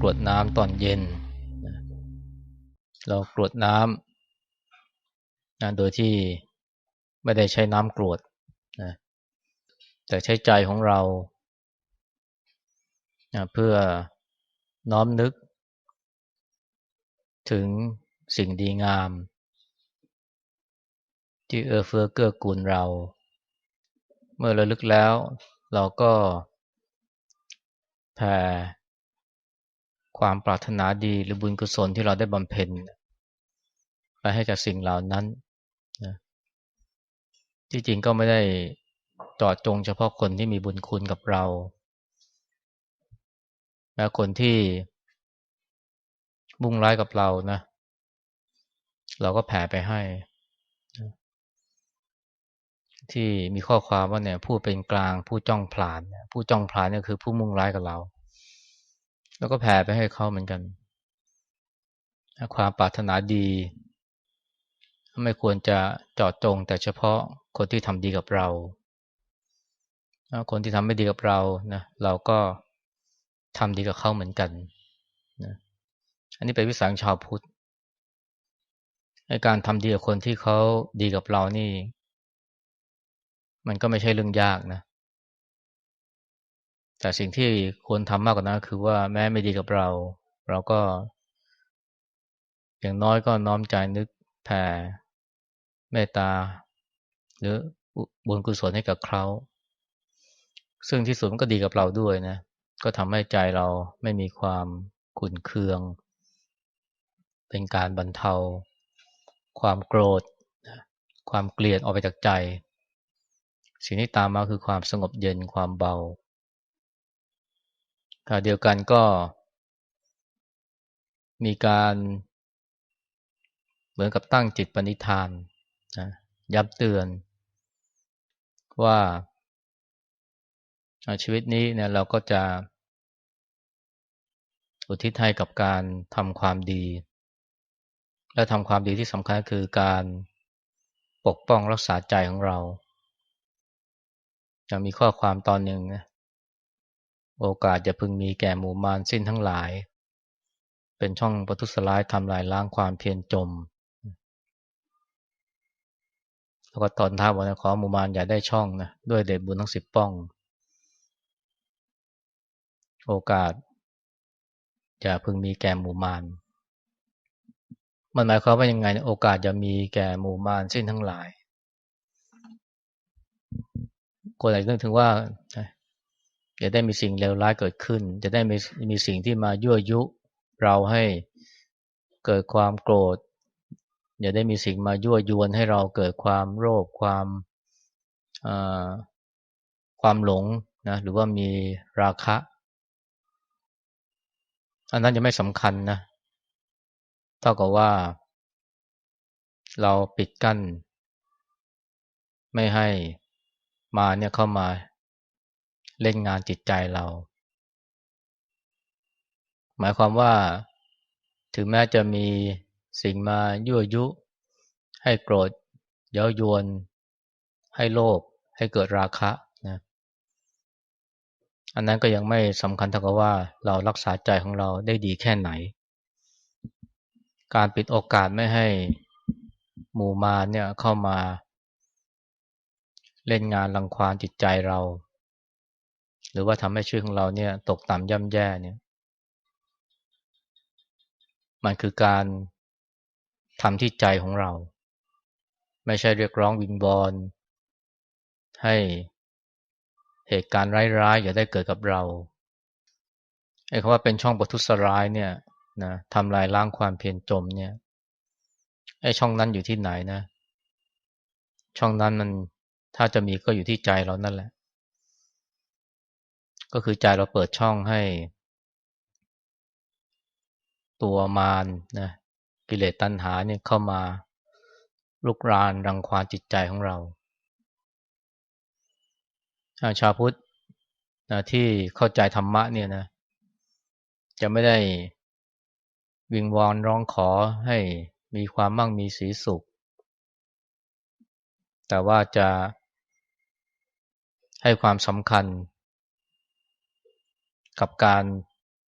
กรวดน้ำตอนเย็น เรากรวดน้ำนะโดยที่ไม่ได้ใช้น้ำกรวดนะแต่ใช้ใจของเรานะเพื่อน้อมนึก ถึงสิ่งดีงาม ที่เอื้อเฟื้อเกื้อกูลเรา เมื่อระลึกแล้ว เราก็แผ่ ความปรารถนาดีหรือบุญกุศลที่เราได้บำเพ็ญไปให้กับสิ่งเหล่านั้นนะที่จริงก็ไม่ได้จอดจงเฉพาะคนที่มีบุญคุณกับเราแม้คนที่มุ่งร้ายกับเรานะ เราก็แผ่ไปให้ ที่มีข้อความว่าเนี่ยผู้เป็นกลางผู้จ้องผลานผู้จ้องผลานเนี่ยคือผู้มุ่งร้ายกับเรา แล้วก็แผ่ไปให้เขาเหมือนกันความปรารถนาดี ไม่ควรจะจอดจงแต่เฉพาะคนที่ทำดีกับเรา คนที่ทำไม่ดีกับเรานะเราก็ทำดีกับเขาเหมือนกันนะอันนี้เป็นวิสัยชาวพุทธในการทำดีกับคนที่เขาดีกับเรานี่ มันก็ไม่ใช่เรื่องยากนะ แต่สิ่งที่ควรทำมากกว่านั้นคือว่าแม้ไม่ดีกับเรา เราก็ อย่างน้อยก็น้อมใจนึกแผ่เมตตา หรือบุญกุศลให้กับเขาซึ่งที่สุดมันก็ดีกับเราด้วยนะ ก็ทำให้ใจเราไม่มีความขุ่นเคือง เป็นการบรรเทา ความโกรธ ความเกลียดออกไปจากใจ สิ่งที่ตามมาคือความสงบเย็นความเบา ขณะเดียวกันก็มีการเหมือนกับตั้งจิตปณิธานนะย้ำเตือน ว่าชีวิตนี้เนี่ยเราก็จะอุทิศให้กับการทำความดี และทำความดีที่สำคัญคือการปกป้องรักษาใจของเรายังมีข้อความตอนหนึ่งนะ โอกาสจะพึงมีแก่หมู่มารสิ้นทั้งหลาย เป็นช่องประทุษร้ายทำลายล้างความเพียรจม แล้วก็ตอนท้าบอกนะขอหมู่มารอย่าได้ช่องนะด้วยเดชบุญทั้งสิบป้อง โอกาสจะพึงมีแก่หมู่มารมันหมายความว่ายังไงโอกาสจะมีแก่หมู่มารสิ้นทั้งหลาย คนไหนนึกถึงว่า จะได้มีสิ่งเลวร้ายเกิดขึ้น จะได้มีมีสิ่งที่มายั่วยุเราให้เกิดความโกรธอย่าได้มีสิ่งมายั่วยวนให้เราเกิดความโลภความความหลงนะหรือว่ามีราคะ อันนั้นจะไม่สำคัญนะเท่ากับว่า เราปิดกั้น ไม่ให้มาเนี่ยเข้ามา เล่นงานจิตใจเรา หมายความว่า ถึงแม้จะมีสิ่งมายั่วยุ ให้โกรธเย้ายวน ให้โลภให้เกิดราคะนะอันนั้นก็ยังไม่สำคัญเท่ากับว่าเรารักษาใจของเราได้ดีแค่ไหน การปิดโอกาสไม่ให้หมู่มาเนี่ยเข้ามาเล่นงานรังควานจิตใจเรา หรือว่าทำให้ชีวิตของเราเนี่ยตกต่ำย่ำแย่เนี่ย มันคือการทำที่ใจของเรา ไม่ใช่เรียกร้องวิงบอลให้เหตุการณ์ร้ายๆอย่าได้เกิดกับเราไอ้คำว่าเป็นช่องปทุสร้ายเนี่ยนะทำลายล้างความเพียรจมเนี่ยไอ้ช่องนั้นอยู่ที่ไหนนะ ช่องนั้นมันถ้าจะมีก็อยู่ที่ใจเรานั่นแหละ ก็คือใจเราเปิดช่องให้ ตัวมารนนะกิเลสตัณหาเนี่ยเข้ามาลุกรานรังควานจิตใจของเรา ชาวพุทธนะที่เข้าใจธรรมะเนี่ยนะ จะไม่ได้วิงวอนร้องขอให้มีความมั่งมีสีสุข แต่ว่าจะให้ความสำคัญ กับการ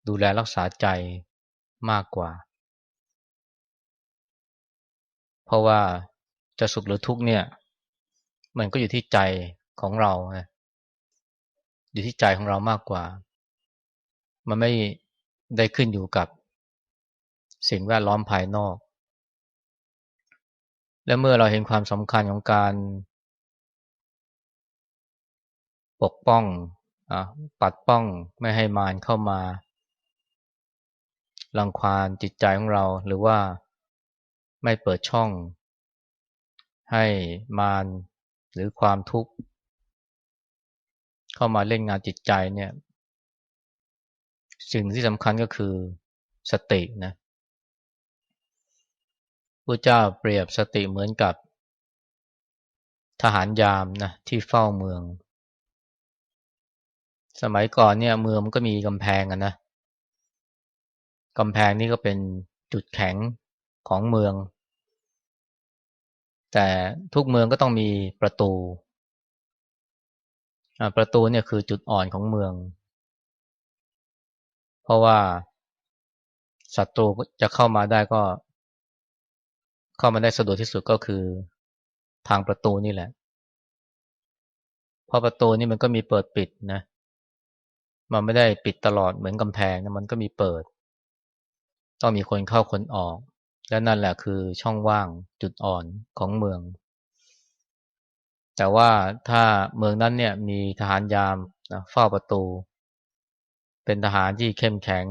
ดูแลรักษาใจมากกว่า เพราะว่าจะสุขหรือทุกข์เนี่ย มันก็อยู่ที่ใจของเราอยู่ที่ใจของเรามากกว่า มันไม่ได้ขึ้นอยู่กับสิ่งแวดล้อมภายนอก และเมื่อเราเห็นความสำคัญของการ ปกป้อง ปัดป้องไม่ให้มารเข้ามารังควานจิตใจของเราหรือว่าไม่เปิดช่อง ให้มารหรือความทุกข์ เข้ามาเล่นงานจิตใจเนี่ย สิ่งที่สำคัญก็คือสตินะพระเจ้าเปรียบสติเหมือนกับทหารยามนะที่เฝ้าเมือง สมัยก่อนเนี่ยเมืองมันก็มีกำแพงกันนะกำแพงนี่ก็เป็นจุดแข็งของเมือง แต่ทุกเมืองก็ต้องมีประตูประตูเนี่ยคือจุดอ่อนของเมือง เพราะว่าศัตรูจะเข้ามาได้ก็ เข้ามาได้สะดวกที่สุดก็คือทางประตูนี่แหละ เพราะประตูนี่มันก็มีเปิดปิดนะ มันไม่ได้ปิดตลอดเหมือนกำแพงนะมันก็มีเปิด ต้องมีคนเข้าคนออก และนั่นแหละคือช่องว่างจุดอ่อนของเมือง แต่ว่าถ้าเมืองนั้นเนี่ยมีทหารยามนะเฝ้าประตู เป็นทหารที่เข้มแข็ง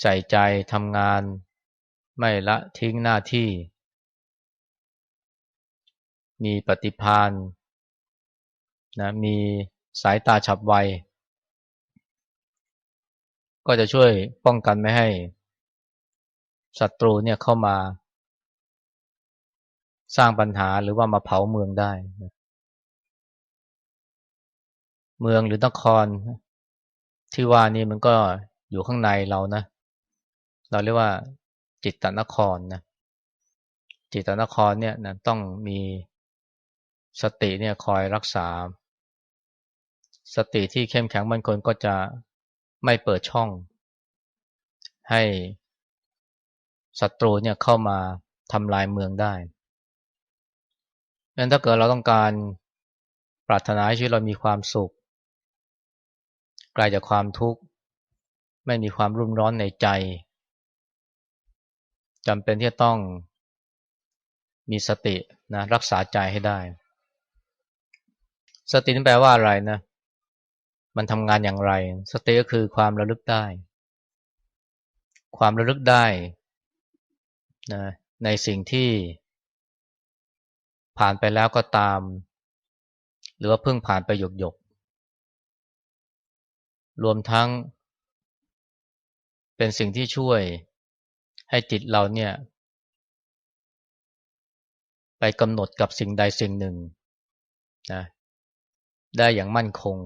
ใส่ใจทำงาน ไม่ละทิ้งหน้าที่ มีปฏิพานนะมี สายตาฉับไว ก็จะช่วยป้องกันไม่ให้ศัตรูเนี่ยเข้ามา สร้างปัญหาหรือว่ามาเผาเมืองได้ เมืองหรือนคร ที่ว่านี่มันก็อยู่ข้างในเรานะ เราเรียกว่าจิตตนครนะ จิตตนครเนี่ยนะต้องมีสติเนี่ยคอยรักษา สติที่เข้มแข็งมั่นคงก็จะไม่เปิดช่อง ให้ศัตรูเนี่ยเข้ามาทำลายเมืองได้งั้นถ้าเกิดเราต้องการปรารถนาให้ชีวิตเรามีความสุขไกลาจากความทุกข์ ไม่มีความรุ่มร้อนในใจจำเป็นที่จะต้องมีสตินะรักษาใจให้ได้ สตินั่นแปลว่าอะไรนะ มันทำงานอย่างไร สติก็คือความระลึกได้ ความระลึกได้นะในสิ่งที่ ผ่านไปแล้วก็ตาม หรือว่าเพิ่งผ่านไปหยกหยกรวมทั้ง เป็นสิ่งที่ช่วยให้จิตเราเนี่ย ไปกำหนดกับสิ่งใดสิ่งหนึ่งนะได้อย่างมั่นคง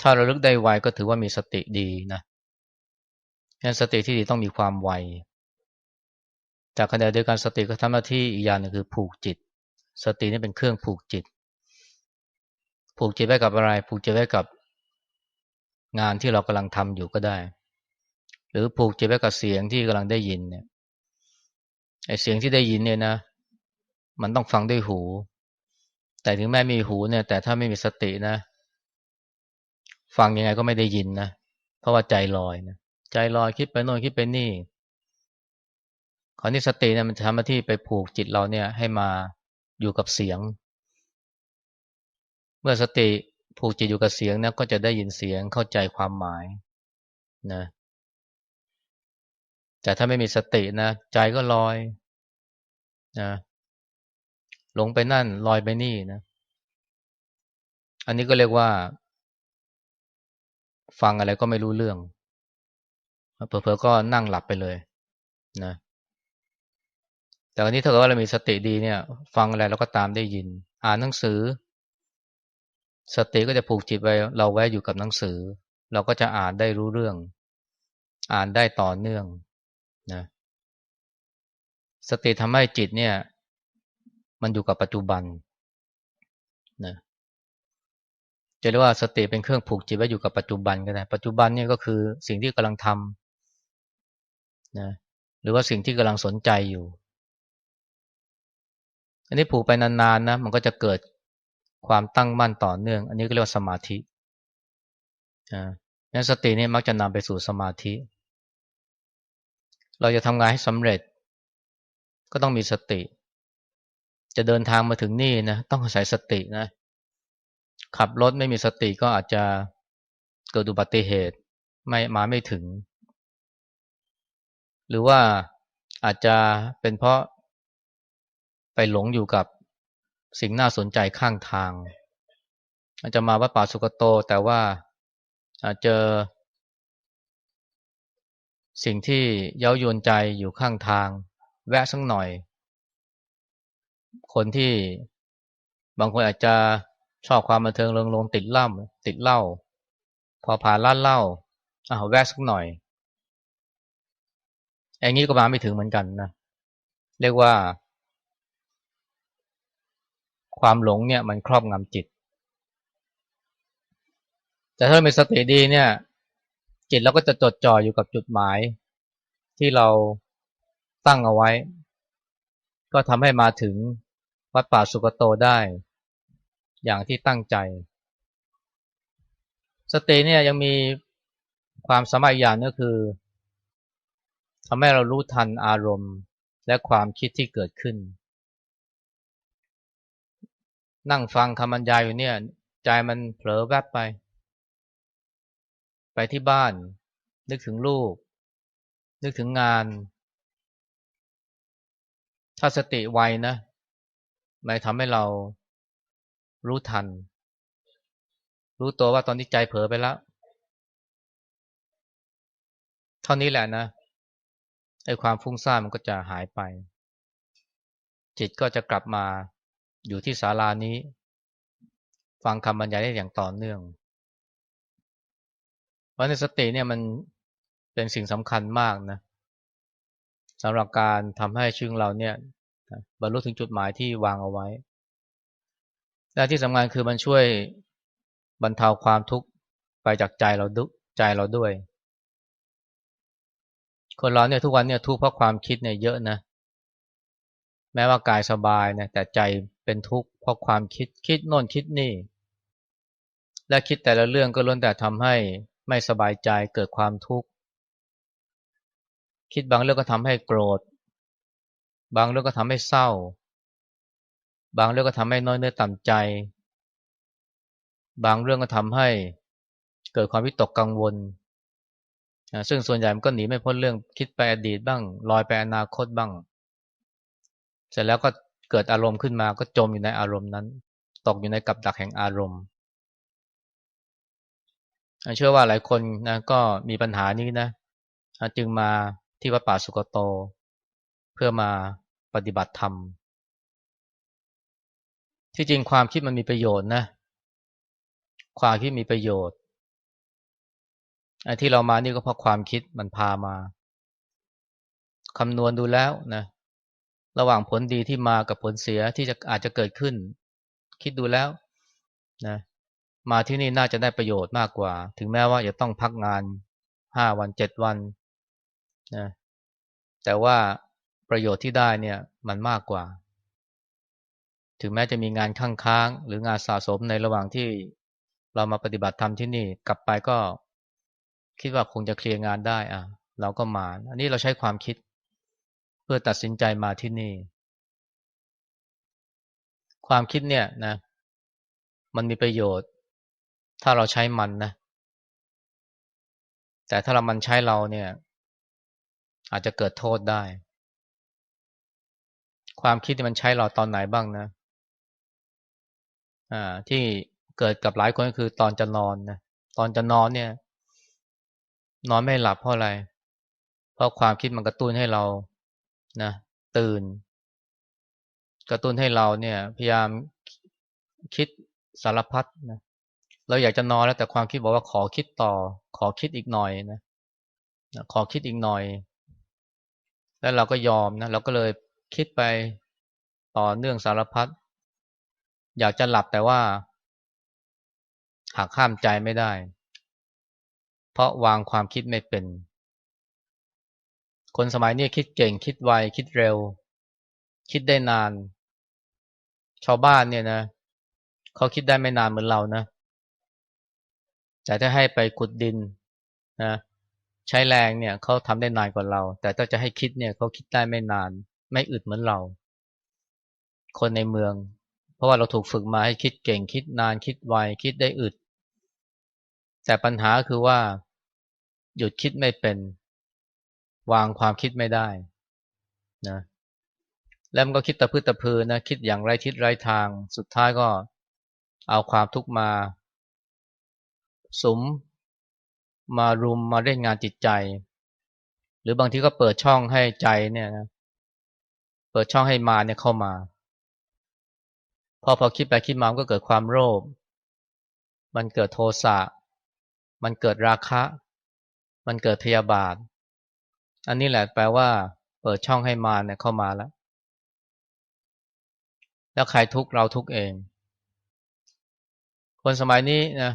ถ้าเราลึกได้ไวก็ถือว่ามีสติดีนะงั้นสติที่ดีต้องมีความไวจากขณะเดียวกันสติก็ทำหน้าที่อีกอย่างหนึ่งคือผูกจิต สตินี่เป็นเครื่องผูกจิต ผูกจิตไว้กับอะไร ผูกจิตไว้กับงานที่เรากำลังทำอยู่ก็ได้ หรือผูกจิตไว้กับเสียงที่กำลังได้ยินเนี่ยไอเสียงที่ได้ยินเนี่ยนะ มันต้องฟังด้วยหู แต่ถึงแม้มีหูเนี่ย แต่ถ้าไม่มีสตินะ ฟังยังไงก็ไม่ได้ยินนะเพราะว่าใจลอยนะใจลอยคิดไปโน่นคิดไปนี่คราวนี้สติเนี่ยมันจะทำหน้าที่ไปผูกจิตเราเนี่ยให้มาอยู่กับเสียง เมื่อสติผูกจิตอยู่กับเสียงนะก็จะได้ยินเสียงเข้าใจความหมายนะแต่ถ้าไม่มีสตินะใจก็ลอยนะหลงไปนั่นลอยไปนี่นะ อันนี้ก็เรียกว่า ฟังอะไรก็ไม่รู้เรื่องเผลอๆก็นั่งหลับไปเลยนะแต่วันนี้ถ้าเกิดว่าเรามีสติดีเนี่ย ฟังอะไรเราก็ตามได้ยิน อ่านหนังสือ สติก็จะผูกจิตไว้เราไว้อยู่กับหนังสือ เราก็จะอ่านได้รู้เรื่อง อ่านได้ต่อเนื่องนะสติทำให้จิตเนี่ย มันอยู่กับปัจจุบันนะ จะเรียกว่าสติเป็นเครื่องผูกจิตไว้อยู่กับปัจจุบันก็ได้ ปัจจุบันนี่ก็คือสิ่งที่กำลังทำนะหรือว่าสิ่งที่กำลังสนใจอยู่ อันนี้ผูกไปนานๆนะมันก็จะเกิดความตั้งมั่นต่อเนื่อง อันนี้ก็เรียกว่าสมาธินะนั้นสตินี่มักจะนำไปสู่สมาธิ เราจะทำงานให้สำเร็จ ก็ต้องมีสติ จะเดินทางมาถึงนี่นะต้องอาศัยสตินะ ขับรถไม่มีสติก็อาจจะเกิดอุบัติเหตุไม่มาไม่ถึง หรือว่าอาจจะเป็นเพราะไปหลงอยู่กับสิ่งน่าสนใจข้างทาง อาจจะมาวัดป่าสุกโต แต่ว่าอาจเจอสิ่งที่เย้ายวนใจอยู่ข้างทาง แวะสักหน่อย คนที่บางคนอาจจะ ชอบความบันเทิงเริงลงติดเล่ำติดเหล้าพอผ่านร้านเหล้าอ้าวแวะสักหน่อยอย่างนี้ก็มาไม่ถึงเหมือนกันนะเรียกว่า ความหลงเนี่ยมันครอบงำจิต แต่ถ้ามีสติดีเนี่ย จิตเราก็จะจดจ่ออยู่กับจุดหมายที่เราตั้งเอาไว้ ก็ทำให้มาถึงวัดป่าสุกโตได้ อย่างที่ตั้งใจ สติเนี่ยยังมีความสามารถอย่างก็คือทำให้เรารู้ทันอารมณ์และความคิดที่เกิดขึ้น นั่งฟังคำบรรยายอยู่เนี่ย ใจมันเผลอแวบไป ไปที่บ้าน นึกถึงลูก นึกถึงงาน ถ้าสติไวนะไม่ทำให้เรา รู้ทัน รู้ตัวว่าตอนนี้ใจเผลอไปแล้ว เท่านี้แหละนะไอ้ความฟุ้งซ่านมันก็จะหายไป จิตก็จะกลับมาอยู่ที่ศาลานี้ ฟังคำบรรยายได้อย่างต่อเนื่องเพราะในสติเนี่ยมันเป็นสิ่งสำคัญมากนะสำหรับการทำให้ชีวิตเราเนี่ยบรรลุถึงจุดหมายที่วางเอาไว้ และที่สำคัญคือมันช่วยบรรเทาความทุกข์ไปจากใจเราดุใจเราด้วย คนเราเนี่ยทุกวันเนี่ยทุกข์เพราะความคิดเนี่ยเยอะนะแม้ว่ากายสบายนะแต่ใจเป็นทุกข์เพราะความคิดคิดโน่นคิดนี่ และคิดแต่ละเรื่องก็ล้วนแต่ทำให้ไม่สบายใจเกิดความทุกข์ คิดบางเรื่องก็ทำให้โกรธ บางเรื่องก็ทำให้เศร้า บางเรื่องก็ทำให้น้อยเนื้อต่ำใจ บางเรื่องก็ทำให้เกิดความวิตกกังวล ซึ่งส่วนใหญ่มันก็หนีไม่พ้นเรื่องคิดไปอดีตบ้างลอยไปอนาคตบ้าง เสร็จแล้วก็เกิดอารมณ์ขึ้นมาก็จมอยู่ในอารมณ์นั้น ตกอยู่ในกับดักแห่งอารมณ์เชื่อว่าหลายคนนะก็มีปัญหานี้นะจึงมาที่วัดป่าสุกโต เพื่อมาปฏิบัติธรรม ที่จริงความคิดมันมีประโยชน์นะ ความคิดมีประโยชน์ไอ้ที่เรามานี่ก็เพราะความคิดมันพามาคำนวณดูแล้วนะระหว่างผลดีที่มากับผลเสียที่จะอาจจะเกิดขึ้น คิดดูแล้วนะมาที่นี่น่าจะได้ประโยชน์มากกว่า ถึงแม้ว่าจะต้องพักงานห้าวันเจ็ดวันนะแต่ว่าประโยชน์ที่ได้เนี่ยมันมากกว่า ถึงแม้จะมีงานข้างค้างหรืองานสะสมในระหว่างที่เรามาปฏิบัติธรรมที่นี่กลับไปก็คิดว่าคงจะเคลียร์งานได้อะ เราก็มา อันนี้เราใช้ความคิด เพื่อตัดสินใจมาที่นี่ ความคิดเนี่ยนะ มันมีประโยชน์ ถ้าเราใช้มันนะ แต่ถ้าเรามันใช้เราเนี่ย อาจจะเกิดโทษได้ ความคิดที่มันใช้เราตอนไหนบ้างนะอ่า ที่เกิดกับหลายคนก็คือตอนจะนอนนะตอนจะนอนเนี่ย นอนไม่หลับเพราะอะไร เพราะความคิดมันกระตุ้นให้เรานะตื่น กระตุ้นให้เราเนี่ย พยายามคิดสารพัดนะเราอยากจะนอนแล้วแต่ความคิดบอกว่าขอคิดต่อ ขอคิดอีกหน่อยนะขอคิดอีกหน่อย แล้วเราก็ยอมนะเราก็เลยคิดไปต่อเนื่องสารพัด อยากจะหลับแต่ว่าหักห้ามใจไม่ได้ เพราะวางความคิดไม่เป็น คนสมัยนี้คิดเก่งคิดไวคิดเร็ว คิดได้นาน ชาวบ้านเนี่ยนะเขาคิดได้ไม่นานเหมือนเรานะแต่ถ้าให้ไปขุดดินนะใช้แรงเนี่ยเขาทำได้นานกว่าเรา แต่ถ้าจะให้คิดเนี่ยเขาคิดได้ไม่นาน ไม่อึดเหมือนเรา คนในเมือง เพราะว่าเราถูกฝึกมาให้คิดเก่งคิดนานคิดไวคิดได้อึด แต่ปัญหาคือว่า หยุดคิดไม่เป็น วางความคิดไม่ได้นะแล้วมันก็คิดตะพื้ตะพือนะคิดอย่างไรทิศไรทาง สุดท้ายก็เอาความทุกข์มาสมมารุมมาเล่นงานจิตใจ หรือบางทีก็เปิดช่องให้ใจเนี่ยนะเปิดช่องให้มาเนี่ยเข้ามา พอพอคิดไปคิดมามันก็เกิดความโลภมันเกิดโทสะมันเกิดราคะ มันเกิดพยาบาท อันนี้แหละแปลว่า เปิดช่องให้มาเนี่ยเข้ามาแล้ว แล้วใครทุกเราทุกเอง คนสมัยนี้นะ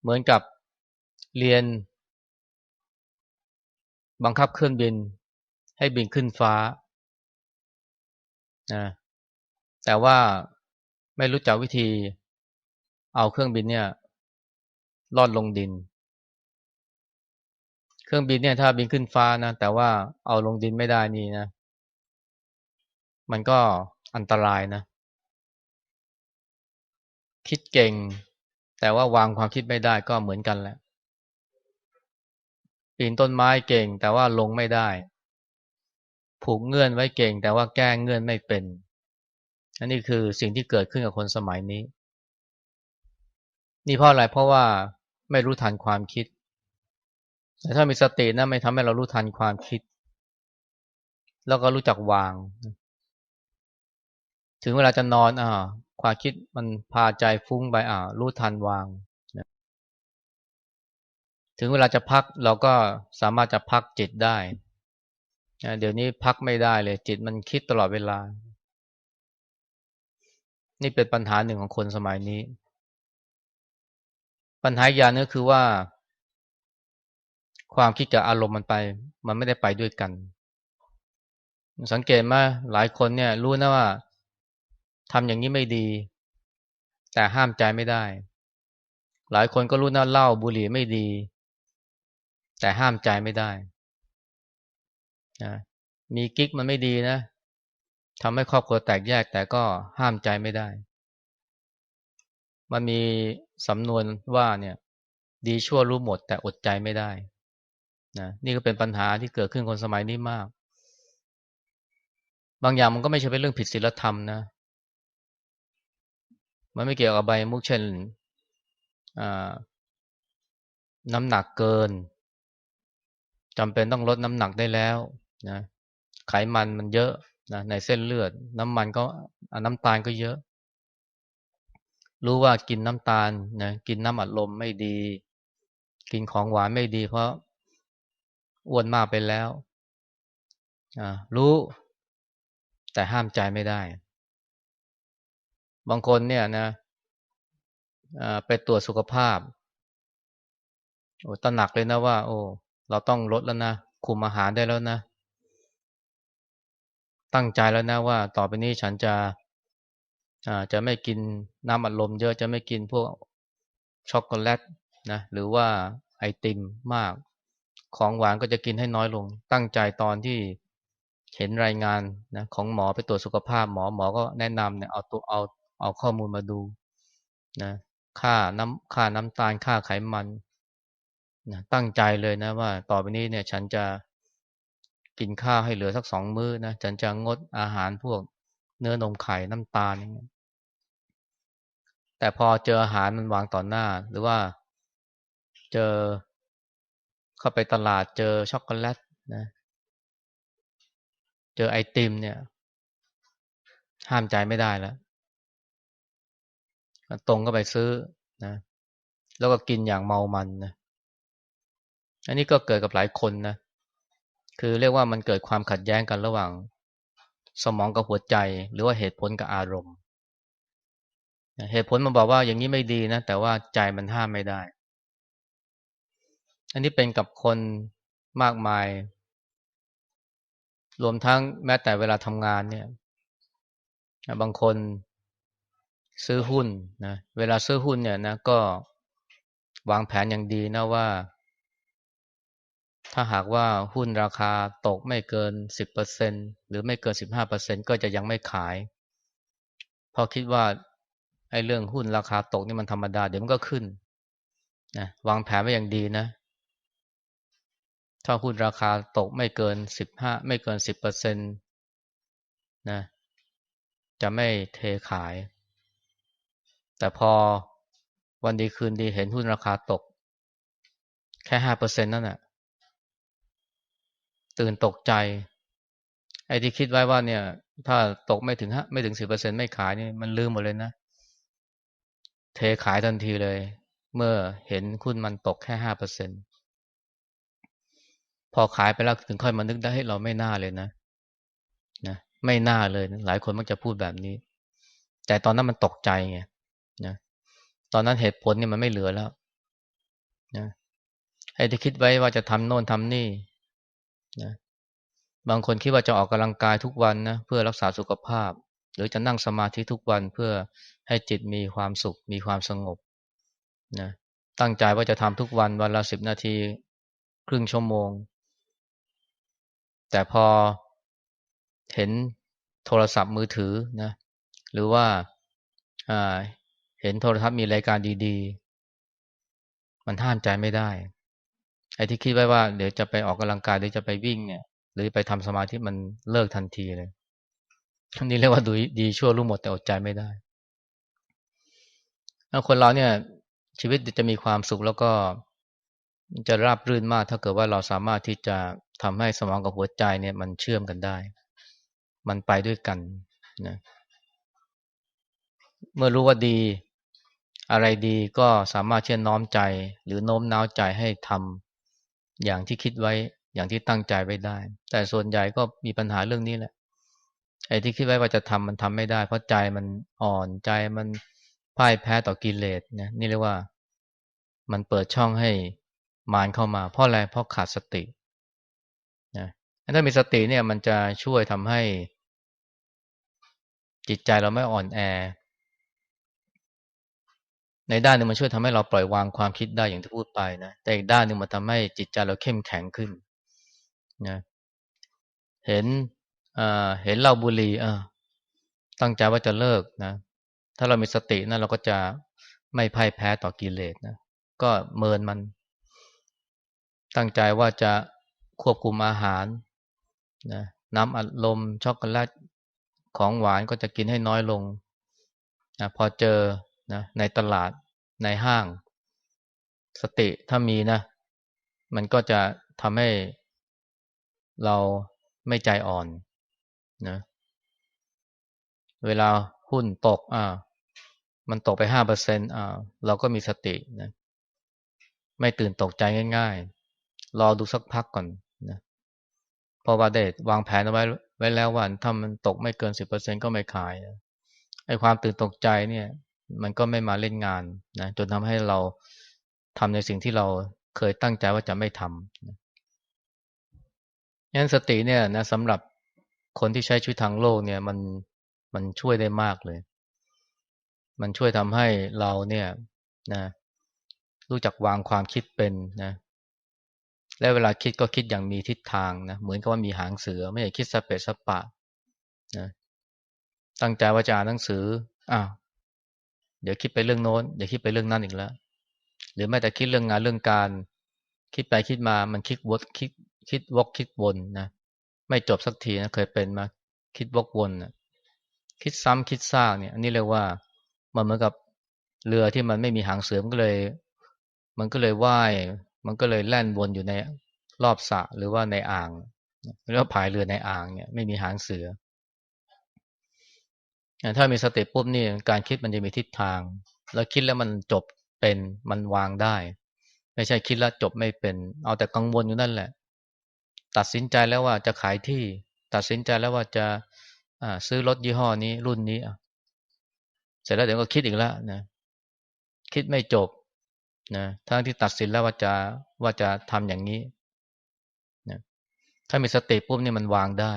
เหมือนกับเรียน บังคับเครื่องบิน ให้บินขึ้นฟ้านะแต่ว่า ไม่รู้จักวิธีเอาเครื่องบินเนี่ยลอดลงดิน เครื่องบินเนี่ยถ้าบินขึ้นฟ้านะ แต่ว่าเอาลงดินไม่ได้นี่นะ มันก็อันตรายนะ คิดเก่ง แต่ว่าวางความคิดไม่ได้ก็เหมือนกันแหละปีนต้นไม้เก่งแต่ว่าลงไม่ได้ ผูกเงื่อนไว้เก่ง แต่ว่าแก้เงื่อนไม่เป็น อันนี้คือสิ่งที่เกิดขึ้นกับคนสมัยนี้ นี่เพราะอะไรเพราะว่าไม่รู้ทันความคิด แต่ถ้ามีสตินะไม่ทำให้เรารู้ทันความคิด แล้วก็รู้จักวาง ถึงเวลาจะนอนอ่าความคิดมันพาใจฟุ้งไปอ่ารู้ทันวาง ถึงเวลาจะพักเราก็สามารถจะพักจิตได้ เดี๋ยวนี้พักไม่ได้เลยจิตมันคิดตลอดเวลา นี่เป็นปัญหาหนึ่งของคนสมัยนี้ ปัญหาอย่างนึงคือว่า ความคิดกับอารมณ์มันไป มันไม่ได้ไปด้วยกัน สังเกตไหมหลายคนเนี่ย รู้นะว่าทำอย่างนี้ไม่ดี แต่ห้ามใจไม่ได้ หลายคนก็รู้นะเหล้าบุหรี่ไม่ดี แต่ห้ามใจไม่ได้นะมีกิ๊กมันไม่ดีนะ ทำให้ครอบครัวแตกแยกแต่ก็ห้ามใจไม่ได้ มันมีสำนวนว่าเนี่ยดีชั่วรู้หมดแต่อดใจไม่ได้นะนี่ก็เป็นปัญหาที่เกิดขึ้นคนสมัยนี้มาก บางอย่างมันก็ไม่ใช่เป็นเรื่องผิดศีลธรรมนะ มันไม่เกี่ยวกับใบมุกเช่นน้ำหนักเกินจำเป็นต้องลดน้ำหนักได้แล้วนะไขมันมันเยอะ นะในเส้นเลือด น้ำมันก็น้ำตาลก็เยอะ รู้ว่ากินน้ำตาลนะกินน้ำอัดลมไม่ดี กินของหวานไม่ดี เพราะอ้วนมากไปแล้วรู้แต่ห้ามใจไม่ได้ บางคนเนี่ยนะไปตรวจสุขภาพโอ้ตระหนักเลยนะว่า โอ้ เราต้องลดแล้วนะ คุมอาหารได้แล้วนะ ตั้งใจแล้วนะว่า ต่อไปนี้ฉันจะจะไม่กินน้ำอัดลมเยอะจะไม่กินพวกช็อกโกแลตนะหรือว่าไอติมมาก ของหวานก็จะกินให้น้อยลง ตั้งใจตอนที่เห็นรายงานนะของหมอไปตรวจสุขภาพหมอหมอก็แนะนำเนี่ยเอาตัวเอาเอาข้อมูลมาดูนะค่าน้ำค่าน้ำตาลค่าไขมันนะตั้งใจเลยนะว่า ต่อไปนี้เนี่ยฉันจะ กินข้าวให้เหลือสักสองมื้อนะฉันจะงดอาหารพวกเนื้อนมไข่น้ำตาลอย่างเงี้ยแต่พอเจออาหารมันวางต่อหน้า หรือว่าเจอเข้าไปตลาดเจอช็อกโกแลตนะเจอไอติมเนี่ยห้ามใจไม่ได้แล้วตรงก็ไปซื้อนะ แล้วก็กินอย่างเมามันนะอันนี้ก็เกิดกับหลายคนนะ คือเรียกว่ามันเกิดความขัดแย้งกันระหว่าง สมองกับหัวใจ หรือว่าเหตุผลกับอารมณ์ เหตุผลมันบอกว่าอย่างนี้ไม่ดีนะ แต่ว่าใจมันห้ามไม่ได้ อันนี้เป็นกับคนมากมาย รวมทั้งแม้แต่เวลาทำงานเนี่ย บางคนซื้อหุ้นนะ เวลาซื้อหุ้นเนี่ยนะก็วางแผนอย่างดีนะว่า ถ้าหากว่าหุ้นราคาตกไม่เกินสิบเปอร์เซ็นหรือไม่เกินสิบห้าเปอร์เซ็นก็จะยังไม่ขายเพราะคิดว่าไอ้เรื่องหุ้นราคาตกนี่มันธรรมดาเดี๋ยวมันก็ขึ้นนะวางแผนไว้อย่างดีนะ ถ้าหุ้นราคาตกไม่เกินสิบห้าไม่เกินสิบเปอร์เซ็นะจะไม่เทขาย แต่พอวันดีคืนดีเห็นหุ้นราคาตก แค่ห้าเปอร์เซ็นนั่นแหะ ตื่นตกใจ ไอ้ที่คิดไว้ว่าเนี่ย ถ้าตกไม่ถึงฮะไม่ถึงสิบเปอร์เซ็นไม่ขายนี่มันลืมหมดเลยนะ เทขายทันทีเลย เมื่อเห็นคุณมันตกแค่ห้าเปอร์เซ็นพอขายไปแล้วถึงค่อยมานึกได้ให้เราไม่น่าเลยนะนะไม่น่าเลยนะหลายคนมักจะพูดแบบนี้ แต่ตอนนั้นมันตกใจไงนะตอนนั้นเหตุผลเนี่ยมันไม่เหลือแล้วนะไอ้ที่คิดไว้ว่าจะทำโน่นทำนี่ นะบางคนคิดว่าจะออกกำลังกายทุกวันนะเพื่อรักษาสุขภาพ หรือจะนั่งสมาธิทุกวันเพื่อให้จิตมีความสุข มีความสงบนะตั้งใจว่าจะทำทุกวันวันละสิบนาที ครึ่งชั่วโมง แต่พอเห็นโทรศัพท์มือถือนะหรือว่าเห็นโทรทัศน์มีรายการดี ๆ มันห้ามใจไม่ได้ ไอ้ที่คิดไว้ว่าเดี๋ยวจะไปออกกำลังกายหรือจะไปวิ่งเนี่ย หรือไปทำสมาธิมันเลิกทันทีเลยทั้งนี้เรียกว่าดูดีชั่วรู้หมดแต่อดใจไม่ได้แล้วคนเราเนี่ย ชีวิตจะมีความสุขแล้วก็จะราบรื่นมาก ถ้าเกิดว่าเราสามารถที่จะทำให้สมองกับหัวใจเนี่ย มันเชื่อมกันได้ มันไปด้วยกันนะเมื่อรู้ว่าดี อะไรดีก็สามารถเชื่อน้อมใจ หรือโน้มน้าวใจให้ทำ อย่างที่คิดไว้อย่างที่ตั้งใจไว้ได้ แต่ส่วนใหญ่ก็มีปัญหาเรื่องนี้แหละไอ้ที่คิดไว้ว่าจะทำมันทำไม่ได้ เพราะใจมันอ่อนใจมันพ่ายแพ้ต่อกิเลสนะนี่เรียกว่ามันเปิดช่องให้มารเข้ามา เพราะอะไรเพราะขาดสตินะถ้ามีสติเนี่ยมันจะช่วยทำให้จิตใจเราไม่อ่อนแอ ในด้านหนึ่งมันช่วยทำให้เราปล่อยวางความคิดได้อย่างที่พูดไปนะแต่อีกด้านหนึ่งมันทำให้จิตใจเราเข้มแข็งขึ้นนะเห็นอ่าเห็นเหล้าบุหรี่อ่าตั้งใจว่าจะเลิกนะ ถ้าเรามีสตินะเราก็จะไม่พ่ายแพ้ต่อกิเลสนะก็เมินมัน ตั้งใจว่าจะควบคุมอาหารนะน้ำอัดลมช็อกโกแลตของหวานก็จะกินให้น้อยลงนะพอเจอ นะในตลาดในห้าง สติถ้ามีนะ มันก็จะทำให้เราไม่ใจอ่อนนะเวลาหุ้นตกอ่ามันตกไปห้าเปอร์เซ็นอ่าเราก็มีสตินะไม่ตื่นตกใจง่ายๆ รอดูสักพักก่อนนะเพราะว่าเดวางแผนเอาไว้ไว้แล้วว่าถ้ามันตกไม่เกินสิบเปอร์เซ็นก็ไม่ขายไอ้ความตื่นตกใจเนี่ย มันก็ไม่มาเล่นงานนะจนทำให้เราทำในสิ่งที่เราเคยตั้งใจว่าจะไม่ทำงั้นสติเนี่ยนะสำหรับคนที่ใช้ชีวิตทางโลกเนี่ยมันมันช่วยได้มากเลย มันช่วยทำให้เราเนี่ยนะรู้จักวางความคิดเป็นนะและเวลาคิดก็คิดอย่างมีทิศทางนะเหมือนกับว่ามีหางเสือ ไม่ใช่คิดสเปซสปะนะตั้งใจว่าจะอ่านหนังสืออ้าว เดี๋ยวคิดไปเรื่องโน้นเดี๋ยวคิดไปเรื่องนั้นอีกแล้ว หรือแม้แต่คิดเรื่องงานเรื่องการ คิดไปคิดมามันคิดวกคิดคิดวกคิดวนนะไม่จบสักทีนะเคยเป็นมาคิดวกวนนะคิดซ้ำคิดซากเนี่ย อันนี้เรียกว่ามันเหมือนกับเรือที่มันไม่มีหางเสือมันก็เลย มันก็เลยว่ายมันก็เลยแล่นวนอยู่ในรอบสระหรือว่าในอ่างหรือว่าพายเรือในอ่างเนี่ย ไม่มีหางเสือ ถ้ามีสติปุ๊บนี่การคิดมันจะมีทิศทาง แล้วคิดแล้วมันจบเป็นมันวางได้ ไม่ใช่คิดแล้วจบไม่เป็น เอาแต่กังวลอยู่นั่นแหละ ตัดสินใจแล้วว่าจะขายที่ ตัดสินใจแล้วว่าจะซื้อรถยี่ห้อนี้รุ่นนี้เสร็จแล้วเดี๋ยวก็คิดอีกแล้วนะคิดไม่จบนะทั้งที่ตัดสินแล้วว่าจะว่าจะทำอย่างนี้นะถ้ามีสติปุ๊บนี่มันวางได้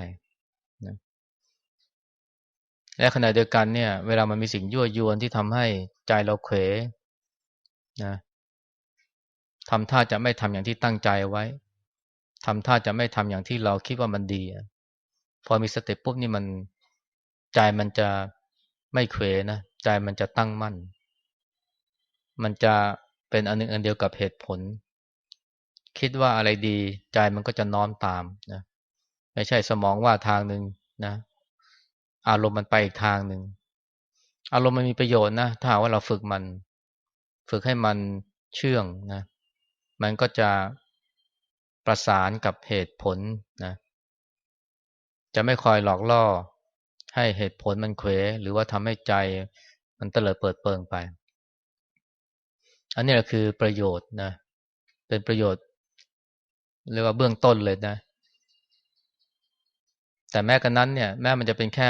และขณะเดียวกันเนี่ย เวลามันมีสิ่งยั่วยวนที่ทำให้ใจเราเขวนะทำท่าจะไม่ทำอย่างที่ตั้งใจไว้ทำท่าจะไม่ทำอย่างที่เราคิดว่ามันดีพอมีสติปุ๊บนี่มันใจมันจะไม่เขวนะใจมันจะตั้งมั่น มันจะเป็นอันหนึ่งอันเดียวกับเหตุผล คิดว่าอะไรดี ใจมันก็จะน้อมตามนะไม่ใช่สมองว่าทางหนึ่งนะ อารมณ์มันไปอีกทางหนึ่ง อารมณ์มันมีประโยชน์นะ ถ้าว่าเราฝึกมัน ฝึกให้มันเชื่องนะ มันก็จะประสานกับเหตุผลนะ จะไม่คอยหลอกล่อ ให้เหตุผลมันเควหรือว่าทำให้ใจมันเตลิดเปิดเปิงไป อันนี้แหละคือประโยชน์นะ เป็นประโยชน์เรียกว่าเบื้องต้นเลยนะ แต่แม้กันนั้นเนี่ยแม้มันจะเป็นแค่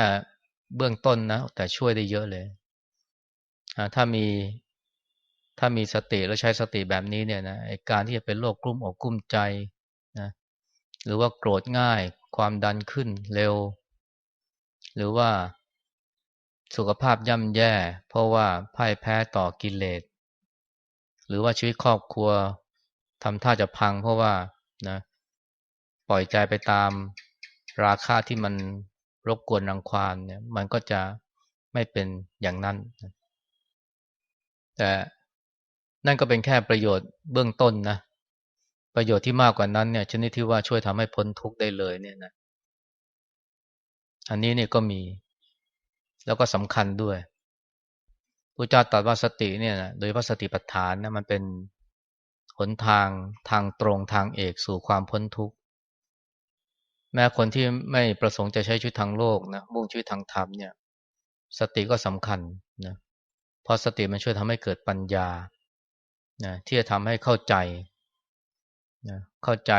เบื้องต้นนะ แต่ช่วยได้เยอะเลย ถ้ามีถ้ามีสติแล้วใช้สติแบบนี้เนี่ยนะการที่จะเป็นโรคกลุ้มอกกลุ้มใจนะหรือว่าโกรธง่ายความดันขึ้นเร็ว หรือว่าสุขภาพย่ำแย่ เพราะว่าพ่ายแพ้ต่อกิเลสหรือว่าชีวิตครอบครัวทำท่าจะพังเพราะว่านะปล่อยใจไปตาม ราคาที่มันรบกวนรังควานเนี่ย มันก็จะไม่เป็นอย่างนั้น แต่นั่นก็เป็นแค่ประโยชน์เบื้องต้นนะ ประโยชน์ที่มากกว่านั้นเนี่ย ชนิดที่ว่าช่วยทำให้พ้นทุกข์ได้เลยเนี่ยนะอันนี้เนี่ยก็มี แล้วก็สำคัญด้วยพระเจ้าตรัสว่าสติเนี่ยนะโดยพระสติปัฏฐานนะมันเป็นหนทางทางตรงทางเอกสู่ความพ้นทุกข์ แม้คนที่ไม่ประสงค์จะใช้ชีวิตทางโลกนะมุ่งชีวิตทางธรรมเนี่ย สติก็สำคัญนะเพราะสติมันช่วยทำให้เกิดปัญญานะที่จะทำให้เข้าใจนะเข้าใจ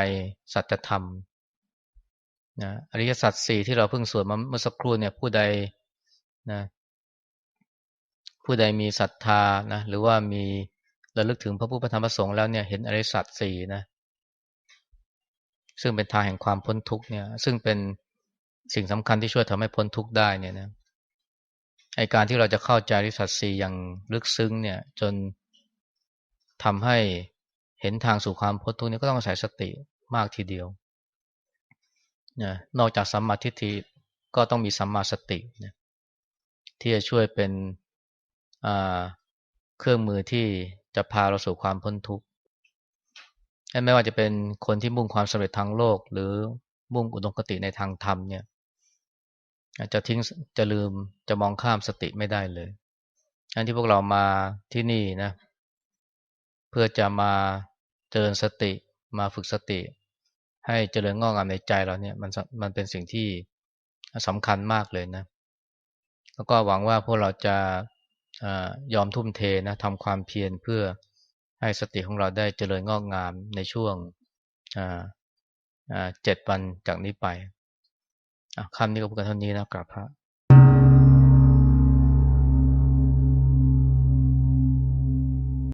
สัจธรรมนะอริยสัจสี่ที่เราเพิ่งสวดมาเมื่อสักครู่เนี่ยผู้ใดนะผู้ใดมีศรัทธานะหรือว่ามีระลึกถึงพระพุทธธรรมประสงค์แล้วเนี่ยเห็นอริยสัจสี่นะ ซึ่งเป็นทางแห่งความพ้นทุกเนี่ย ซึ่งเป็นสิ่งสำคัญที่ช่วยทำให้พ้นทุกได้เนี่ยนะไอการที่เราจะเข้าใจริสัจสี่อย่างลึกซึ้งเนี่ย จนทำให้เห็นทางสู่ความพ้นทุกข์นี้ก็ต้องอาศัยสติมากทีเดียวนะนอกจากสัมมาทิฏฐิก็ต้องมีสัมมาสตินะที่จะช่วยเป็นเครื่องมือที่จะพาเราสู่ความพ้นทุกข์ ไม่ว่าจะเป็นคนที่มุ่งความสำเร็จทางโลก หรือมุ่งอุดมคติในทางธรรมเนี่ยจะทิ้งจะลืมจะมองข้ามสติไม่ได้เลยอันที่พวกเรามาที่นี่นะ เพื่อจะมาเจริญสติมาฝึกสติ ให้เจริญงอกงามในใจเราเนี่ยมันมันเป็นสิ่งที่สำคัญมากเลยนะ แล้วก็หวังว่าพวกเราจะอยอมทุ่มเทนะทำความเพียรเพื่อ ให้สติของเราได้เจริญงอกงามในช่วงเจ็ดวันจากนี้ไปคำนี้ก็พูดกันเท่านี้นะกราบพระ